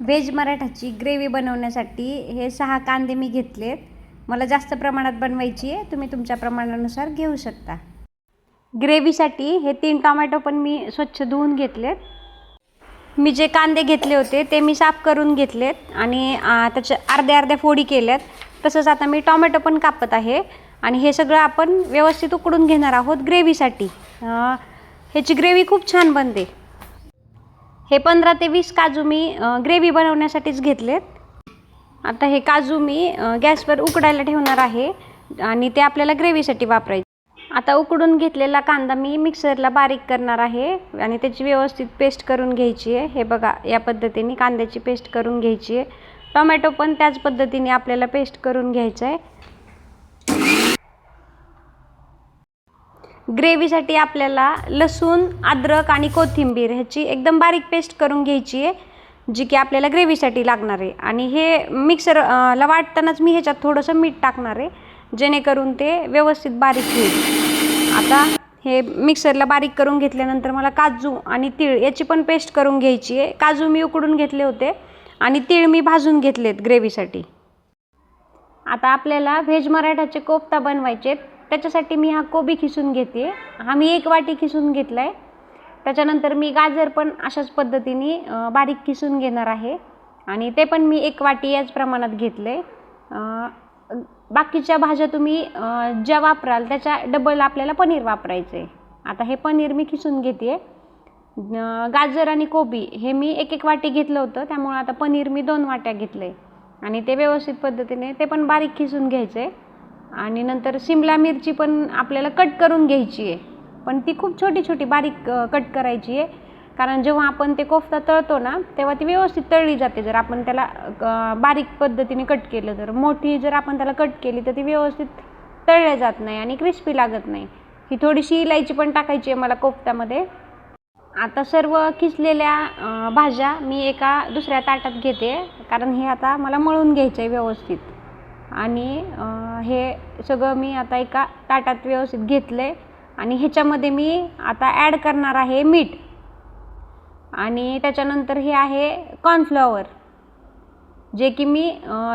Veg मराठाची gravy बनवण्यासाठी हे सहा कांदे मी घेतलेत. मला जास्त प्रमाणात बनवायची आहे. तुम्ही तुमच्या प्रमाणानुसार घेऊ शकता. ग्रेव्हीसाठी हे तीन टोमॅटो पण मी स्वच्छ धुवून घेतलेत. मी जे कांदे घेतले होते ते मी साफ करून घेतलेत आणि त्याच्या अर्ध्या अर्ध्या फोडी केल्यात तसंच आता मी टोमॅटो पण कापत आहे आणि हे सगळं आपण व्यवस्थित उकडून घेणार आहोत ग्रेव्हीसाठी. ह्याची ग्रेव्ही खूप छान बनते. हे पंधरा ते वीस काजू मी ग्रेव्ही बनवण्यासाठीच घेतलेत. आता हे काजू मी गॅसवर उकडायला ठेवणार आहे आणि ते आपल्याला ग्रेव्हीसाठी वापरायचे. आता उकडून घेतलेला कांदा मी मिक्सरला बारीक करणार आहे आणि त्याची व्यवस्थित पेस्ट करून घ्यायची आहे. हे बघा या पद्धतीने कांद्याची पेस्ट करून घ्यायची आहे. टोमॅटो पण त्याच पद्धतीने आपल्याला पेस्ट करून घ्यायचं आहे. ग्रेव्हीसाठी आपल्याला लसूण अद्रक आणि कोथिंबीर ह्याची एकदम बारीक पेस्ट करून घ्यायची आहे जी की आपल्याला ग्रेव्हीसाठी लागणार आहे. आणि हे मिक्सर ला वाटतानाच मी ह्याच्यात थोडंसं मीठ टाकणार आहे जेणेकरून ते व्यवस्थित बारीक होईल. आता हे मिक्सरला बारीक करून घेतल्यानंतर मला काजू आणि तीळ याची पण पेस्ट करून घ्यायची आहे. काजू मी उकडून घेतले होते आणि तीळ मी भाजून घेतलेत ग्रेव्हीसाठी. आता आपल्याला व्हेज मराठाचे कोफ्ता बनवायचे आहेत त्याच्यासाठी मी हा कोबी खिसून घेते. हा मी एक वाटी खिसून घेतला आहे त्याच्यानंतर मी गाजर पण अशाच पद्धतीने बारीक खिसून घेणार आहे. आणि ते पण मी एक वाटी याच प्रमाणात घेतलं आहे बाकीच्या भाज्या तुम्ही ज्या वापराल त्याच्या डबल आपल्याला पनीर वापरायचं आहे आता हे पनीर मी खिसून घेते गाजर आणि कोबी हे मी एक एक वाटी घेतलं होतं. त्यामुळं आता पनीर मी दोन वाट्या घेतलं आहे आणि ते व्यवस्थित पद्धतीने ते पण बारीक खिसून घ्यायचं आहे आणि नंतर शिमला मिरची पण आपल्याला कट करून घ्यायची आहे. पण ती खूप छोटी छोटी बारीक कट करायची आहे. कारण जेव्हा आपण ते कोफ्ता तळतो ना तेव्हा ती व्यवस्थित तळली जाते. जर आपण त्याला बारीक पद्धतीने कट केलं तर मोठी जर आपण त्याला कट केली तर ती व्यवस्थित तळल्या जात नाही आणि क्रिस्पी लागत नाही. ही थोडीशी इलायची पण टाकायची आहे मला कोफ्त्यामध्ये. आता सर्व किसलेल्या भाज्या मी एका दुसऱ्या ताटात घेते. कारण हे आता मला मळून घ्यायचं आहे व्यवस्थित. आणि हे सगळं मी आता एका ताटात व्यवस्थित घेतलं आहे आणि ह्याच्यामध्ये मी आता ॲड करणार आहे मीठ. आणि त्याच्यानंतर हे आहे कॉर्नफ्लॉवर जे की मी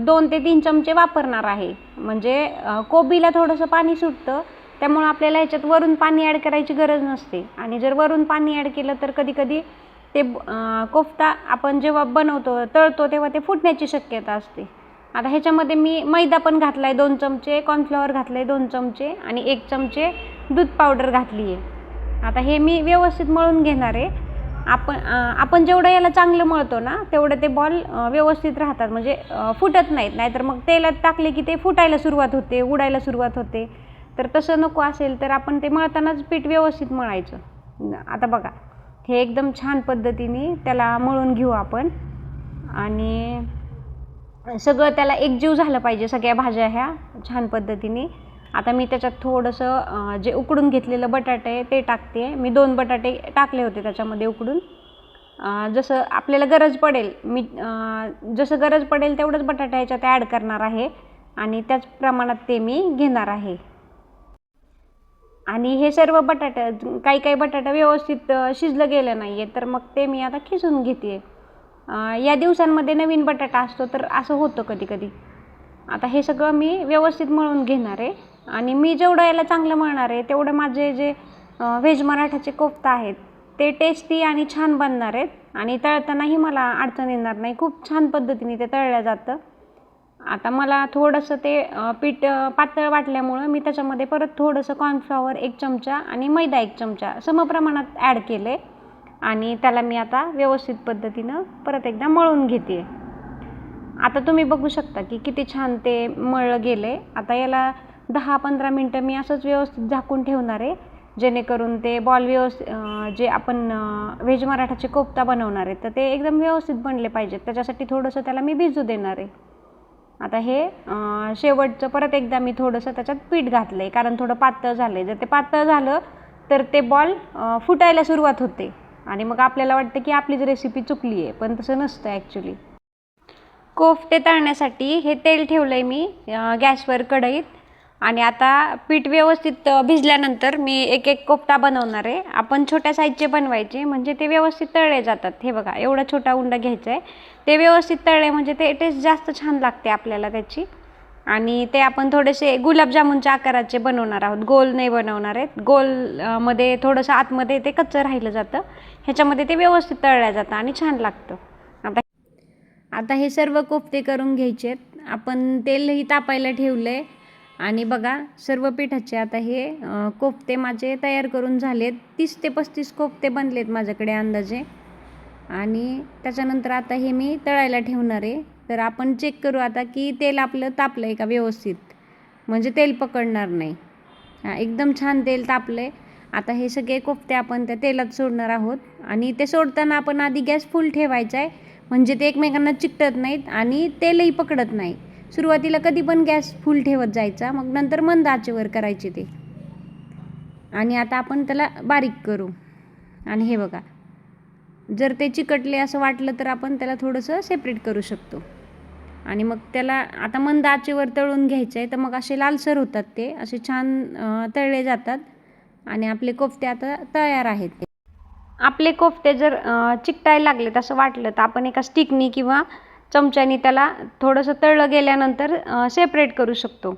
दोन ते तीन चमचे वापरणार आहे. म्हणजे कोबीला थोडंसं पाणी सुटतं त्यामुळं आपल्याला ह्याच्यात वरून पाणी ॲड करायची गरज नसते. आणि जर वरून पाणी ॲड केलं तर कधीकधी ते कोफ्ता आपण जेव्हा बनवतो तळतो तेव्हा ते फुटण्याची शक्यता असते. आता ह्याच्यामध्ये मी मैदा पण घातला आहे दोन चमचे कॉर्नफ्लॉवर घातलं आहे दोन चमचे आणि एक चमचे दूध पावडर घातली आहे आता हे मी व्यवस्थित मळून घेणार आहे. आपण आपण जेवढं याला चांगलं मळतो ना तेवढं ते बॉल व्यवस्थित राहतात. म्हणजे फुटत नाहीत. नाहीतर मग तेलात टाकले की ते फुटायला सुरुवात होते उडायला सुरुवात होते. तर तसं नको असेल तर आपण ते मळतानाच पीठ व्यवस्थित मळायचं. आता बघा हे एकदम छान पद्धतीने त्याला मळून घेऊ आपण. आणि सगळं त्याला एकजीव झालं पाहिजे सगळ्या भाज्या ह्या छान पद्धतीने. आता मी त्याच्यात थोडंसं जे उकडून घेतलेलं बटाटे आहे ते टाकते. मी दोन बटाटे टाकले होते त्याच्यामध्ये उकडून. जसं आपल्याला गरज पडेल मी जसं गरज पडेल तेवढंच बटाटा ह्याच्यात ॲड करणार आहे आणि त्याच प्रमाणात ते मी घेणार आहे. आणि हे सर्व बटाटा काही काही बटाटा व्यवस्थित शिजलं गेलं नाही आहे तर मग ते मी आता खिसून घेते या दिवसांमध्ये नवीन बटाटा असतो तर असं होतं कधी कधी आता हे सगळं मी व्यवस्थित मळून घेणार आहे आणि मी जेवढं याला चांगलं मळणार आहे तेवढं माझे जे व्हेज मराठाचे कोफ्ता आहेत ते टेस्टी आणि छान बनणार आहेत आणि तळतानाही मला अडचण येणार नाही. खूप छान पद्धतीने ते तळलं जातं. आता मला थोडंसं ते पीठ पातळ वाटल्यामुळं मी त्याच्यामध्ये परत थोडंसं कॉर्नफ्लॉवर एक चमचा आणि मैदा एक चमचा समप्रमाणात ॲड केले आणि त्याला मी आता व्यवस्थित पद्धतीनं परत एकदा मळून घेते आता तुम्ही बघू शकता की किती छान ते मळलं गेलं आहे आता याला दहा पंधरा मिनटं मी असंच व्यवस्थित झाकून ठेवणार आहे जेणेकरून ते बॉल व्यवस्थित जे आपण व्हेज मराठाचे कोफ्ता बनवणार आहे तर ते एकदम व्यवस्थित बनले पाहिजेत. त्याच्यासाठी थोडंसं त्याला मी भिजू देणार आहे. आता हे शेवटचं परत एकदा मी थोडंसं त्याच्यात पीठ घातलं आहे कारण थोडं पातळ झालं आहे जर ते पातळ झालं तर ते बॉल फुटायला सुरुवात होते. आणि मग आपल्याला वाटतं की आपलीच रेसिपी चुकली आहे पण तसं नसतं ॲक्च्युली कोफ्ते तळण्यासाठी हे तेल ठेवलं आहे मी गॅसवर कढईत. आणि आता पीठ व्यवस्थित भिजल्यानंतर मी एक एक कोफ्ता बनवणार आहे. आपण छोट्या साईजचे बनवायचे म्हणजे ते व्यवस्थित तळले जातात. हे बघा एवढा छोटा उंडा घ्यायचा आहे ते व्यवस्थित तळले म्हणजे ते टेस्ट जास्त छान लागते आपल्याला त्याची. आणि ते आपण थोडेसे गुलाबजामुनच्या आकाराचे बनवणार आहोत. गोल नाही बनवणार आहेत. गोलमध्ये थोडंसं आतमध्ये ते कच्चं राहिलं जातं. ह्याच्यामध्ये ते व्यवस्थित तळलं जातं आणि छान लागतं. आता आता हे सर्व कोफ्ते करून घ्यायचे आहेत. आपण तेलही तापायला ठेवलं आहे आणि बघा सर्व पिठाचे आता हे कोफ्ते माझे तयार करून झालेत. तीस ते पस्तीस कोफ्ते बनलेत माझ्याकडे अंदाजे. आणि त्याच्यानंतर आता हे मी तळायला ठेवणार आहे. तर आपण चेक करू आता की तेल आपलं तापलं आहे का व्यवस्थित? म्हणजे तेल पकडणार नाही. हां एकदम छान तेल तापलं आहे आता हे सगळे कोफ्ते आपण त्या तेलात सोडणार आहोत. आणि ते सोडताना आपण आधी गॅस फुल ठेवायचा आहे. म्हणजे ते एकमेकांना चिकटत नाहीत आणि तेलही पकडत नाही. सुरुवातीला कधी पण गॅस फुल ठेवत जायचा मग नंतर मंद आचेवर करायचे ते. आणि आता आपण त्याला बारीक करू. आणि हे बघा जर ते चिकटले असं वाटलं तर आपण त्याला थोडंसं सेपरेट करू शकतो. आणि मग त्याला आता मंद आचेवर तळून घ्यायचं आहे तर मग असे लालसर होतात ते असे छान तळले जातात. आणि आपले कोफ्ते आता तयार आहेत ते. आपले कोफ्ते जर चिकटायला लागलेत असं वाटलं तर आपण एका स्टिकनी किंवा चमच्यानी त्याला थोडंसं तळलं गेल्यानंतर सेपरेट करू शकतो.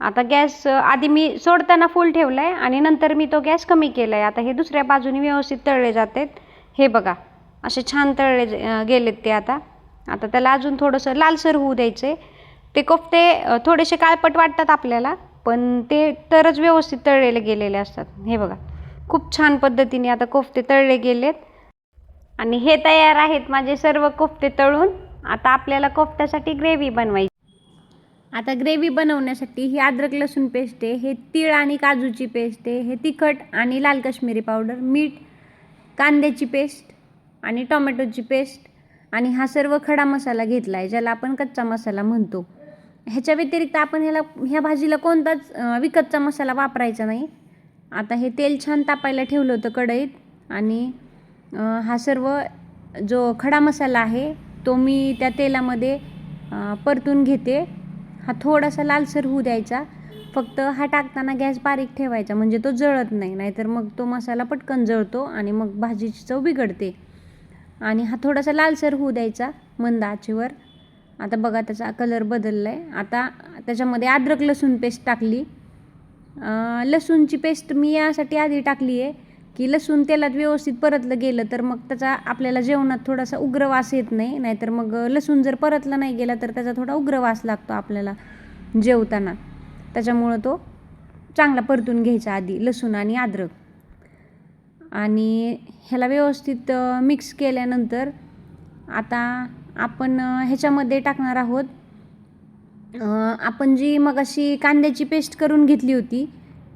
आता गॅस आधी मी सोडताना फुल ठेवला आहे आणि नंतर मी तो गॅस कमी केला आहे आता हे दुसऱ्या बाजूने व्यवस्थित तळले जातात. आहेत हे बघा असे छान तळले गेलेत ते आता. आता त्याला अजून थोडंसं लालसर होऊ द्यायचे ते कोफ्ते थोडेसे काळपट वाटतात आपल्याला पण ते तरच व्यवस्थित तळलेले गेलेले असतात. हे बघा खूप छान पद्धतीने आता कोफ्ते तळले गेलेत. आणि हे तयार आहेत माझे सर्व कोफ्ते तळून. आता आपल्याला कोफ्त्यासाठी ग्रेव्ही बनवायची. आता ग्रेव्ही बनवण्यासाठी ही अद्रक लसूण पेस्ट आहे हे तीळ आणि काजूची पेस्ट आहे हे तिखट आणि लाल काश्मीरी पावडर मीठ कांद्याची पेस्ट आणि टोमॅटोची पेस्ट. आणि हा सर्व खडा मसाला घेतला आहे ज्याला आपण कच्चा मसाला म्हणतो. ह्याच्या व्यतिरिक्त आपण ह्याला ह्या भाजीला कोणताच विकतचा मसाला वापरायचा नाही. आता हे तेल छान तापायला ठेवलं होतं कढईत आणि हा सर्व जो खडा मसाला आहे तो मी त्या तेलामध्ये परतून घेते. हा थोडासा लालसर होऊ द्यायचा. फक्त हा टाकताना गॅस बारीक ठेवायचा म्हणजे तो जळत नाही. नाहीतर मग तो मसाला पटकन जळतो आणि मग भाजीची चव बिघडते. आणि हा थोडासा लालसर होऊ द्यायचा मंद आचेवर. आता बघा त्याचा कलर बदलला आहे आता त्याच्यामध्ये अद्रक लसूण पेस्ट टाकली. लसूणची पेस्ट मी यासाठी आधी टाकली आहे की लसूण तेलात व्यवस्थित परतलं गेलं तर मग त्याचा आपल्याला जेवणात थोडासा उग्र वास येत नाही. नाहीतर मग लसूण जर परतला नाही गेला तर त्याचा थोडा उग्र वास लागतो आपल्याला जेवताना. त्याच्यामुळं तो चांगला परतून घ्यायचा आधी लसूण आणि अद्रक. आणि ह्याला व्यवस्थित मिक्स केल्यानंतर आता आपण ह्याच्यामध्ये टाकणार आहोत. आपण जी मगाशी कांद्याची पेस्ट करून घेतली होती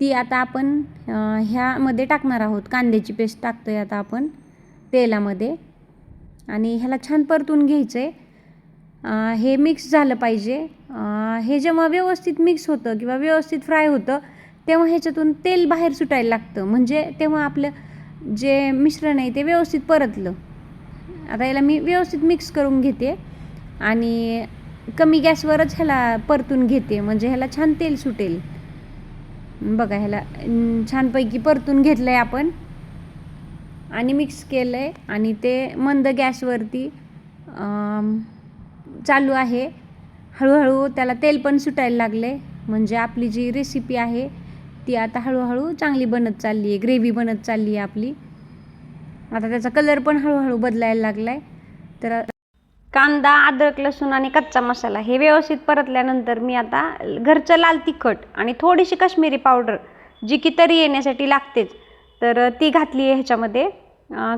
ती आता आपण ह्यामध्ये टाकणार आहोत. कांद्याची पेस्ट टाकतो आहे आता आपण तेलामध्ये. आणि ह्याला छान परतून घ्यायचं आहे हे मिक्स झालं पाहिजे. हे जेव्हा व्यवस्थित मिक्स होतं किंवा व्यवस्थित फ्राय होतं तेव्हा ह्याच्यातून तेल बाहेर सुटायला लागतं. म्हणजे तेव्हा आपलं जे मिश्रण आहे ते व्यवस्थित परतलं. आता याला मी व्यवस्थित मिक्स करून घेते आणि कमी गॅसवरच ह्याला परतून घेते. म्हणजे ह्याला छान तेल सुटेल. बघा ह्याला छानपैकी परतून घेतलं आहे आपण. आणि मिक्स केलं आहे आणि ते मंद गॅसवरती चालू आहे. हळूहळू त्याला तेल पण सुटायला लागले म्हणजे आपली जी रेसिपी आहे ती आता हळूहळू चांगली बनत चालली आहे ग्रेव्ही बनत चालली आहे आपली. आता त्याचा कलर पण हळूहळू बदलायला लागला आहे तर कांदा अद्रक लसूण आणि कच्चा मसाला हे व्यवस्थित परतल्यानंतर मी आता घरचं लाल तिखट आणि थोडीशी काश्मीरी पावडर जी की तरी येण्यासाठी लागतेच. तर ती घातली आहे ह्याच्यामध्ये.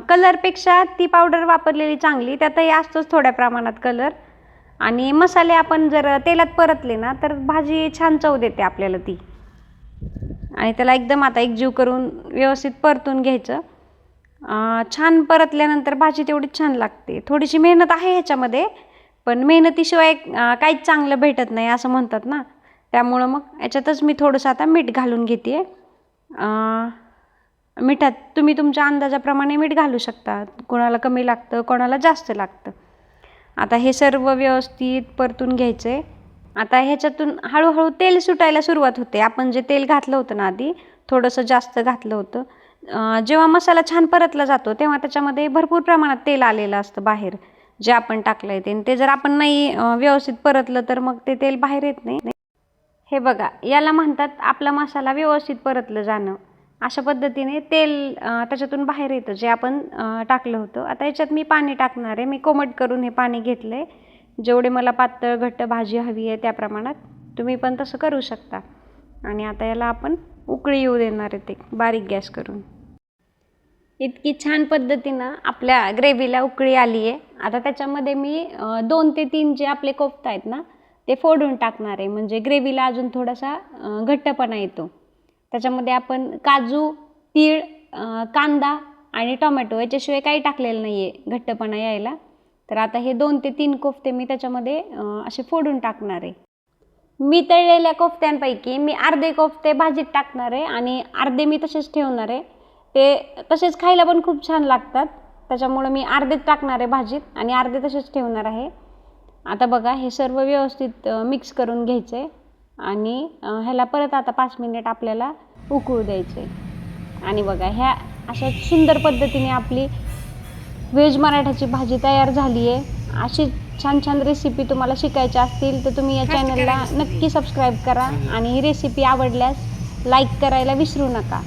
कलरपेक्षा ती पावडर वापरलेली चांगली त्यातही असतोच थोड्या प्रमाणात कलर आणि मसाले आपण जर तेलात परतले ना तर भाजी छान चव देते आपल्याला ती. आणि त्याला एकदम आता एकजीव करून व्यवस्थित परतून घ्यायचं. छान परतल्यानंतर भाजी तेवढीच छान लागते. थोडीशी मेहनत आहे ह्याच्यामध्ये पण मेहनतीशिवाय काहीच चांगलं भेटत नाही असं म्हणतात ना. त्यामुळं मग याच्यातच मी थोडंसं आता मीठ घालून घेते मिठात तुम्ही तुमच्या अंदाजाप्रमाणे मीठ घालू शकता. कोणाला कमी लागतं कोणाला जास्त लागतं. आता हे सर्व व्यवस्थित परतून घ्यायचं आहे आता ह्याच्यातून हळूहळू तेल सुटायला सुरुवात होते. आपण जे तेल घातलं होतं ना आधी थोडंसं जास्त घातलं होतं. जेव्हा मसाला छान परतला जातो तेव्हा त्याच्यामध्ये भरपूर प्रमाणात तेल आलेलं असतं बाहेर. जे आपण टाकलं आहे ते ते जर आपण नाही व्यवस्थित परतलं तर मग ते तेल बाहेर येत नाही. हे बघा याला म्हणतात आपला मसाला व्यवस्थित परतलं जाणं. अशा पद्धतीने तेल त्याच्यातून बाहेर येतं. जे आपण टाकलं होतं. आता याच्यात मी पाणी टाकणार आहे. मी कोमट करून हे पाणी घेतलं आहे जेवढे मला पातळ घट्ट भाजी हवी आहे त्या प्रमाणात तुम्ही पण तसं करू शकता. आणि आता याला आपण उकळी येऊ देणार आहे ते बारीक गॅस करून. इतकी छान पद्धतीनं आपल्या ग्रेव्हीला उकळी आली आहे. आता त्याच्यामध्ये मी दोन ते तीन जे आपले कोफ्ता आहेत ना ते फोडून टाकणार आहे. म्हणजे ग्रेव्हीला अजून थोडासा घट्टपणा येतो. त्याच्यामध्ये आपण काजू तीळ कांदा आणि टोमॅटो याच्याशिवाय काही टाकलेलं नाही आहे घट्टपणा यायला. तर आता हे दोन ते तीन कोफ्ते मी त्याच्यामध्ये असे फोडून टाकणार आहे. मी तळलेल्या कोफ्त्यांपैकी मी अर्धे कोफ्ते भाजीत टाकणार आहे आणि अर्धे मी तसेच ठेवणार आहे. ते तसेच खायला पण खूप छान लागतात. त्याच्यामुळं मी अर्धेच टाकणार आहे भाजीत आणि अर्धे तसेच ठेवणार आहे. आता बघा हे सर्व व्यवस्थित मिक्स करून घ्यायचे आणि ह्याला परत आता पाच मिनिट आपल्याला उकळू द्यायचे. आणि बघा ह्या अशा सुंदर पद्धतीने आपली व्हेज मराठाची भाजी तयार झाली आहे अशी छान छान रेसिपी तुम्हाला शिकायच्या असतील तर तुम्ही या चॅनलला नक्की सबस्क्राईब करा आणि ही रेसिपी आवडल्यास लाईक करायला विसरू नका.